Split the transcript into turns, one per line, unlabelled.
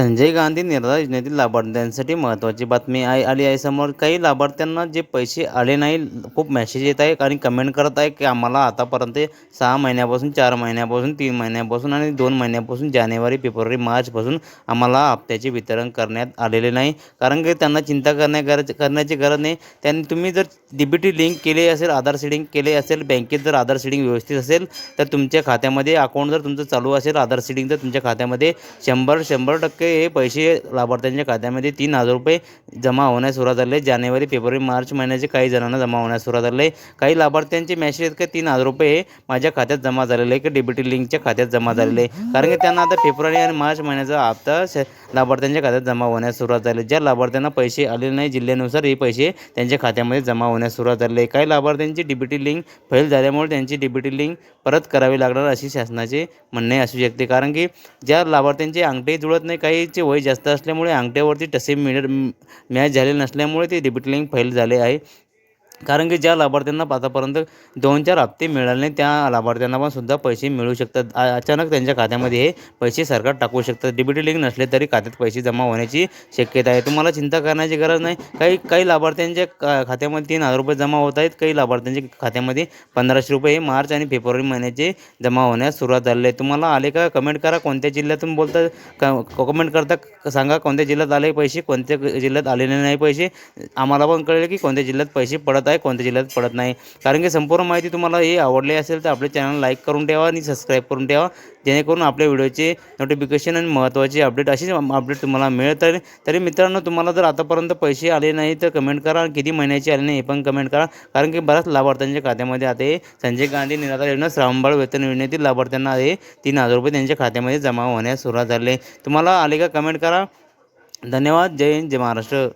संजय गांधी निराधार योजनेतील लाभार्थ्यांसाठी महत्त्वाची बातमी आहे. आली आहे. समोर काही लाभार्थ्यांना जे पैसे आले नाही खूप मेसेज येत आहे आणि कमेंट करत आहे की आम्हाला आतापर्यंत सहा महिन्यापासून चार महिन्यापासून तीन महिन्यापासून आणि दोन महिन्यापासून जानेवारी फेब्रुवारी मार्चपासून आम्हाला हप्त्याचे वितरण करण्यात आलेले नाही. कारण की त्यांना चिंता करण्या गरज करण्याची गरज नाही. त्यांनी तुम्ही जर डी बी टी लिंक केले असेल आधार सीडिंग केले असेल बँकेत जर आधार सीडिंग व्यवस्थित असेल तर तुमच्या खात्यामध्ये अकाउंट जर तुमचं चालू असेल आधार सीडिंग तर तुमच्या खात्यामध्ये शंभर शंभर टक्के हे पैसे लाभार्थ्यांच्या खात्यामध्ये तीन हजार रुपये जमा होण्यास सुरुवात झाले. जानेवारी फेब्रुवारी मार्च महिन्याचे काही जणांना जमा होण्यास सुरुवात झाले. काही लाभार्थ्यांचे मॅसेज आहेत की तीन हजार रुपये हे माझ्या खात्यात जमा झालेले आहे की डी लिंकच्या खात्यात जमा झालेले आहे कारण की त्यांना आता फेब्रुवारी आणि मार्च महिन्याचा हप्ता श लाभार्थ्यांच्या खात्यात जमा होण्यास सुरुवात झाली. ज्या लाभार्थ्यांना पैसे आलेले नाही जिल्ह्यानुसार हे पैसे त्यांच्या खात्यामध्ये जमा होण्यास सुरुवात झाली. आहे काही लाभार्थ्यांची डी लिंक फेल झाल्यामुळे त्यांची डी लिंक परत करावी लागणार अशी शासनाचे म्हणणे असू शकते. कारण की ज्या लाभार्थ्यांचे अंगठे जुळत नाही काही काहीचे वय जास्त असल्यामुळे अंगठ्यावरती टसे मिळ मॅच झाले नसल्यामुळे ते डी फैल लिंक झाले आहे. कारण की ज्या लाभार्थ्यांना आतापर्यंत दोन चार हप्ते मिळाले नाही त्या लाभार्थ्यांना पण सुद्धा पैसे मिळू शकतात. अचानक त्यांच्या खात्यामध्ये हे पैसे सरकार टाकू शकतात. डी टी लिंक नसले तरी खात्यात पैसे जमा होण्याची शक्यता आहे. तुम्हाला चिंता करण्याची गरज नाही. काही काही लाभार्थ्यांच्या का- खात्यामध्ये तीन हजार रुपये जमा होत आहेत. काही लाभार्थ्यांच्या खात्यामध्ये पंधराशे रुपये हे मार्च आणि फेब्रुवारी महिन्याचे जमा होण्यास सुरुवात झालेली आहे. तुम्हाला आले का कमेंट करा. कोणत्या जिल्ह्यातून बोलता क कमेंट करता सांगा. कोणत्या जिल्ह्यात आले पैसे कोणत्या जिल्ह्यात आलेले नाही पैसे? आम्हाला पण कळेल की कोणत्या जिल्ह्यात पैसे पडत आहे कोणत्या जिल्ह्यात पडत नाही. कारण की संपूर्ण माहिती तुम्हाला हे आवडली असेल तर आपले चॅनल लाईक करून ठेवा आणि सबस्क्राईब करून ठेवा. जेणेकरून आपल्या व्हिडिओचे नोटिफिकेशन आणि महत्त्वाचे अपडेट अशीच अपडेट तुम्हाला मिळत राहील तरी मित्रांनो तुम्हाला जर आतापर्यंत पैसे आले नाही तर कमेंट करा. आणि किती महिन्याचे आले नाही हे पण कमेंट करा. कारण की बऱ्याच लाभार्थ्यांच्या खात्यामध्ये आता हे संजय गांधी निराधार योजना श्रावणबाळ वेतन योजनेतील लाभार्थ्यांना हे तीन हजार रुपये त्यांच्या खात्यामध्ये जमा होण्यास सुरुवात झाली आहे. तुम्हाला आले का कमेंट करा. धन्यवाद. जय हिंद जय महाराष्ट्र.